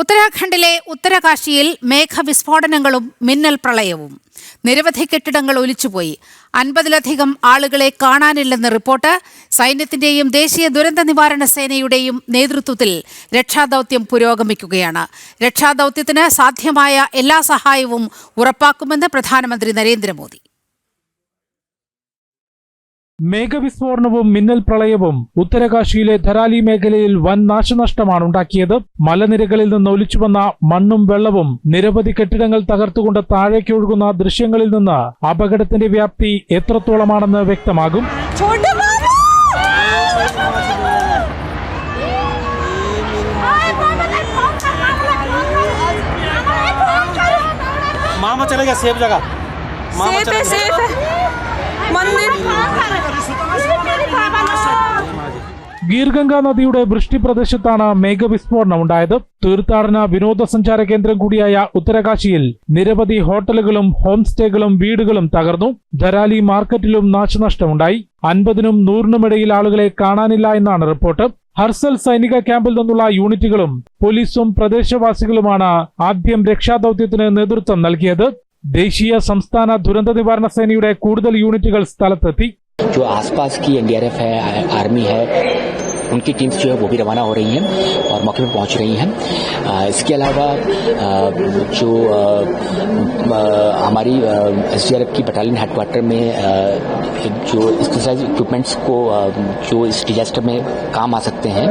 ഉത്തരാഖണ്ഡിലെ ഉത്തരകാശിയിൽ മേഘവിസ്ഫോടനങ്ങളും മിന്നൽ പ്രളയവും. നിരവധി കെട്ടിടങ്ങൾ ഒലിച്ചുപോയി. അൻപതിലധികം ആളുകളെ കാണാനില്ലെന്ന റിപ്പോർട്ട് സൈന്യത്തിന്റെയും ദേശീയ ദുരന്ത നിവാരണ സേനയുടെയും നേതൃത്വത്തിൽ രക്ഷാദൌത്യം പുരോഗമിക്കുകയാണ്. രക്ഷാദൌത്യത്തിന് സാധ്യമായ എല്ലാ സഹായവും ഉറപ്പാക്കുമെന്ന് പ്രധാനമന്ത്രി നരേന്ദ്രമോദി. മേഘവിസ്ഫോടനവും മിന്നൽ പ്രളയവും ഉത്തരകാശിയിലെ ധരാലി മേഖലയിൽ വൻ നാശനഷ്ടമാണ് ഉണ്ടാക്കിയത് മലനിരകളിൽ നിന്ന് ഒലിച്ചുവന്ന മണ്ണും വെള്ളവും നിരവധി കെട്ടിടങ്ങൾ തകർത്തുകൊണ്ട് താഴേക്ക് ഒഴുകുന്ന ദൃശ്യങ്ങളിൽ നിന്ന് അപകടത്തിന്റെ വ്യാപ്തി എത്രത്തോളമാണെന്ന് വ്യക്തമാകും छोटे मामा हाय मामा ने फोन कर मामा ने फोन कर मामा ने फोन कर मामा चले गया सेफ जगह मामा सेफ है सेफ है मंदिर ഗീർഗംഗ നദിയുടെ വൃഷ്ടിപ്രദേശത്താണ് മേഘവിസ്ഫോടനം ഉണ്ടായത് തീർത്ഥാടന വിനോദസഞ്ചാര കേന്ദ്രം കൂടിയായ ഉത്തരകാശിയിൽ നിരവധി ഹോട്ടലുകളും ഹോം സ്റ്റേകളും വീടുകളും തകർന്നു ധരാലി മാർക്കറ്റിലും നാശനഷ്ടമുണ്ടായി അൻപതിനും നൂറിനുമിടയിൽ ആളുകളെ കാണാനില്ല എന്നാണ് റിപ്പോർട്ട് ഹർസൽ സൈനിക ക്യാമ്പിൽ നിന്നുള്ള യൂണിറ്റുകളും പോലീസും പ്രദേശവാസികളുമാണ് ആദ്യം രക്ഷാദൌത്യത്തിന് നേതൃത്വം നൽകിയത് ദേശീയ സംസ്ഥാന ദുരന്ത നിവാരണ സേനയുടെ കൂടുതൽ യൂണിറ്റുകൾ സ്ഥലത്തെത്തി जो आसपास की एनडीआरएफ है आर्मी है उनकी टीम्स जो है वो भी रवाना हो रही हैं और मौके पर पहुंच रही हैं अ, इसके अलावा अ, जो अ, अ, हमारी एसडीआरएफ की बटालियन हेडक्वार्टर में अ, जो एक्सरसाइज इक्विपमेंट्स को अ, जो इस डिजास्टर में काम आ सकते हैं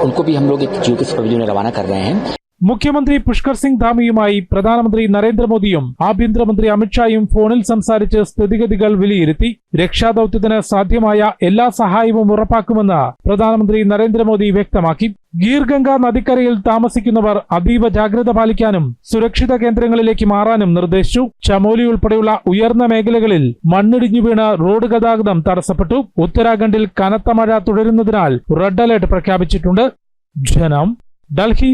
उनको भी हम लोग एक जियो के सुपरविजन में रवाना कर रहे हैं മുഖ്യമന്ത്രി പുഷ്കർ സിംഗ് ധാമിയുമായി പ്രധാനമന്ത്രി നരേന്ദ്രമോദിയും ആഭ്യന്തരമന്ത്രി അമിത്ഷായും ഫോണിൽ സംസാരിച്ച് സ്ഥിതിഗതികൾ വിലയിരുത്തി. രക്ഷാദൌത്യത്തിന് സാധ്യമായ എല്ലാ സഹായവും ഉറപ്പാക്കുമെന്ന് പ്രധാനമന്ത്രി നരേന്ദ്രമോദി വ്യക്തമാക്കി. ഗീർഗംഗ നദിക്കരയിൽ താമസിക്കുന്നവർ അതീവ ജാഗ്രത പാലിക്കാനും സുരക്ഷിത കേന്ദ്രങ്ങളിലേക്ക് മാറാനും നിർദ്ദേശിച്ചു. ചമോലി ഉൾപ്പെടെയുള്ള ഉയർന്ന മേഖലകളിൽ മണ്ണിടിഞ്ഞു വീണ് റോഡ് ഗതാഗതം തടസ്സപ്പെട്ടു. ഉത്തരാഖണ്ഡിൽ കനത്ത മഴ തുടരുന്നതിനാൽ റെഡ് അലേർട്ട് പ്രഖ്യാപിച്ചിട്ടുണ്ട്. ജനം ഡൽഹി